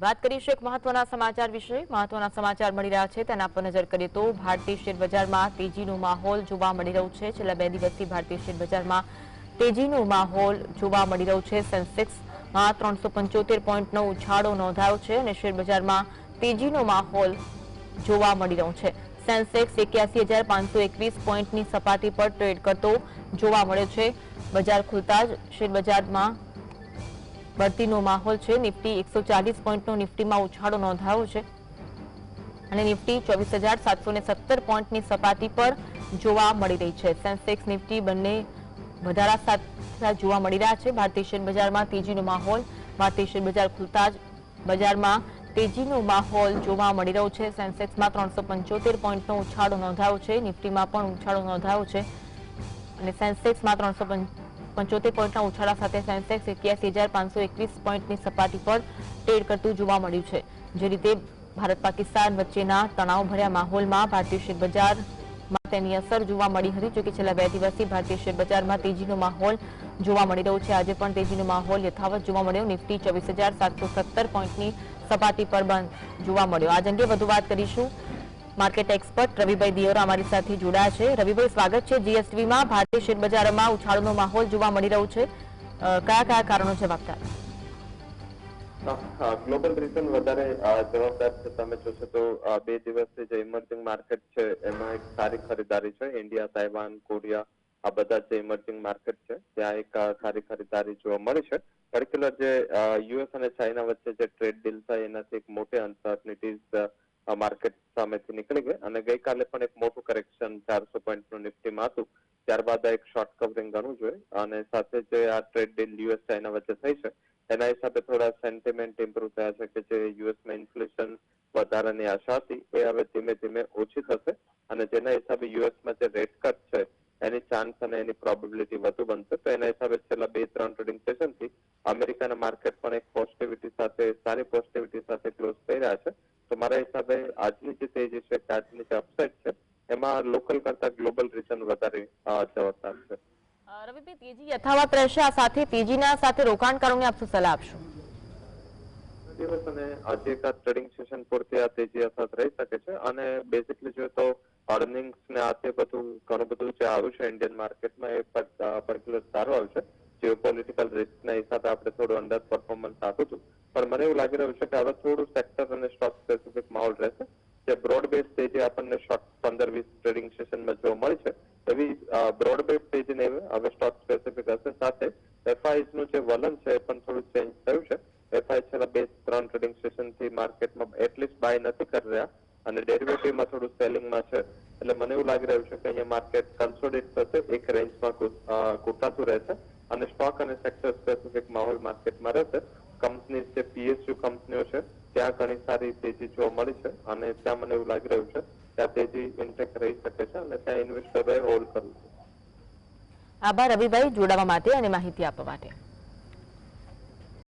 વાત કરીશું એક મહત્વના સમાચાર વિશે. મહત્વના સમાચાર મળી રહ્યા છે. તેના પર નજર કરીએ તો ભારતીય શેર બજારમાં તેજીનો માહોલ જોવા મળી રહ્યો છે. છેલ્લા બે દિવસથી ભારતીય શેર બજારમાં તેજીનો માહોલ જોવા મળી રહ્યો છે. સેન્સેક્સમાં ત્રણસો પંચોતેર પોઈન્ટનો ઉછાળો નોંધાયો છે અને શેર બજારમાં તેજીનો માહોલ જોવા મળી રહ્યો છે. સેન્સેક્સ એક્યાસી હજાર પાંચસો એકવીસ પોઈન્ટની સપાટી પર ટ્રેડ કરતો જોવા મળ્યો છે. બજાર ખુલતા જ શેર બજારમાં બઢતીનો માહોલ છે. નિફ્ટી એકસો ચાલીસ પોઈન્ટનો નિફ્ટીમાં ઉછાળો નોંધાયો છે. અને નિફ્ટી ચોવીસ હજાર સાતસો સત્તર પોઈન્ટની સપાટી પર જોવા મળી રહી છે. સેન્સેક્સ નિફ્ટી બંને વધારા સાથે જોવા મળી રહ્યા છે. ભારતીય શેર બજારમાં તેજીનો માહોલ, ભારતીય શેર બજાર ખુલતા જ બજારમાં તેજીનો માહોલ જોવા મળી રહ્યો છે. સેન્સેક્સમાં ત્રણસો પંચોતેર પોઈન્ટનો ઉછાળો નોંધાયો છે. નિફ્ટીમાં પણ ઉછાળો નોંધાયો છે. અને સેન્સેક્સમાં ત્રણસો પંચોતેર પોઈન્ટના ઉછાળા સાથે સેન્સેક્સ એક્યાસી હજાર પાંચસો એકવીસ પોઈન્ટની સપાટી પર ટ્રેડ કરતું જોવા મળ્યું છે. જે રીતે ભારત પાકિસ્તાન વચ્ચેના તણાવભર્યા માહોલમાં ભારતીય શેર બજારમાં તેની અસર જોવા મળી હતી, જોકે છેલ્લા બે દિવસથી ભારતીય શેર બજારમાં તેજીનો માહોલ જોવા મળી રહ્યો છે. આજે પણ તેજીનો માહોલ યથાવત જોવા મળ્યો. નિફ્ટી ચોવીસ હજાર સાતસો સત્તર પોઈન્ટની સપાટી પર બંધ જોવા મળ્યો. આજ અંગે વધુ વાત કરીશું માર્કેટ એક્સપર્ટ રવિભાઈ દિયોરા અમારી સાથે જોડાયા છે. રવિભાઈ, સ્વાગત છે જીએસટીવીમાં ભારતીય શેરબજારમાં ઉછાળનો માહોલ જોવા મળી રહ્યો છે. કયા કયા કારણો છે વાગતા? ગ્લોબલ રીઝન વધારે જવાબદાર છે. તમે જોશો તો બે દિવસથી જે ઇમર્જિંગ માર્કેટ છે, એમાં એક સારી ખરીદારી છે. ઇન્ડિયા તાઇવાન કોરિયા આ બધા જે ઇમર્જિંગ માર્કેટ છે, ત્યાં એક સારી ખરીદારી જોવા મળી છે. પર્ટિક્યુલર જે યુએસ અને ચાઇના વચ્ચે જે ટ્રેડ ડીલ થાય, એનાથી એક મોટી અનસર્ટનિટીઝ માર્કેટ સામેથી નીકળી ગઈ અને ગઈકાલે પણ એક મોટું કરેક્શન ચારસો પોઈન્ટનું નિફ્ટીમાં હતું. ત્યારબાદ એક શોર્ટ કવરિંગ ગણવું જોઈએ અને સાથે જે આ ટ્રેડ ડીલ યુએસ ચાઇના વચ્ચે થઈ છે. એના હિસાબે થોડા સેન્ટિમેન્ટ ઇમ્પ્રુવ થયા છે કે જે યુએસમાં ઇન્ફ્લેશન વધારાની આશા હતી, એ હવે ધીમે ધીમે ઓછી થશે અને જેના હિસાબે યુએસમાં જે રેટ કટ છે, એની ચાન્સ અને એની પ્રોબેબિલિટી વધુ બનશે. તો એના હિસાબે છેલ્લા બે ત્રણ ટ્રેડિંગ સેશનથી અમેરિકાના માર્કેટ પણ એક પોઝિટિવિટી સાથે સારી થઈ રહ્યા છે તો મારા હિસાબે આજની જે તેજી છે કે આજની જે અપસેટ છે એમાં લોકલ કરતા ગ્લોબલ રીઝન વધારે જવાબદાર છે. રવિભાઈ તેજી યથાવત રહેશે આ સાથે તેજીના સાથે રોકાણકારોને આપ શું સલાહ આપશો? દિવસ અને આજે એક ટ્રેડિંગ સેશન પૂરતી આ તેજી અસર રહી શકે છે અને બેઝિકલી જોઈએ તો અર્નિંગ્સ ને આ તે બધું ઘણું બધું જે આવ્યું છે ઇન્ડિયન માર્કેટમાં એ પર્ટિક્યુલર સારું આવશે. પોલિટિકલ રિસ્કના હિસાબે આપણે થોડું અંડર પરફોર્મન્સ આપ્યું હતું પણ મને એવું લાગી રહ્યું છે કે હવે થોડું સેક્ટર અને સ્ટોક સ્પેસિફિક માહોલ રહેશે. જે બ્રોડ બેઝ સ્ટેજે આપણને શોર્ટ પંદર વીસ ટ્રેડિંગ સેશનમાં જોવા મળી છે, એવી બ્રોડ બેઝ સ્ટેજને હવે સ્ટોક સ્પેસિફિક હશે. સાથે એફઆઈસનું જે વલણ છે એ પણ થોડું ચેન્જ થયું છે. એફઆઈ છેલ્લા બે ત્રણ ટ્રેડિંગ સેશનથી માર્કેટમાં એટલીસ્ટ બાય નથી કરી રહ્યા અને ડેરિવેટિવમાં થોડું સેલિંગમાં છે. એટલે મને એવું લાગી રહ્યું છે કે અહીંયા માર્કેટ કન્સોલિડેટ થશે. એક રેન્જમાં કૂટાતું રહેશે. અને સ્ટોક અને સેક્ટર સ્પેસિફિક માહોલ માર્કેટમાં રહેશે. કંપની જે પીએસયુ કંપનીઓ છે, ત્યાં ઘણી સારી તેજી જોવા મળી છે અને ત્યાં મને એવું લાગી રહ્યું છે ત્યાં તેજી ઇન્ટેક રહી શકે છે અને ત્યાં ઇન્વેસ્ટરોએ હોલ્ડ કરવું છે. આભાર રવિભાઈ જોડાવા માટે અને માહિતી આપવા માટે.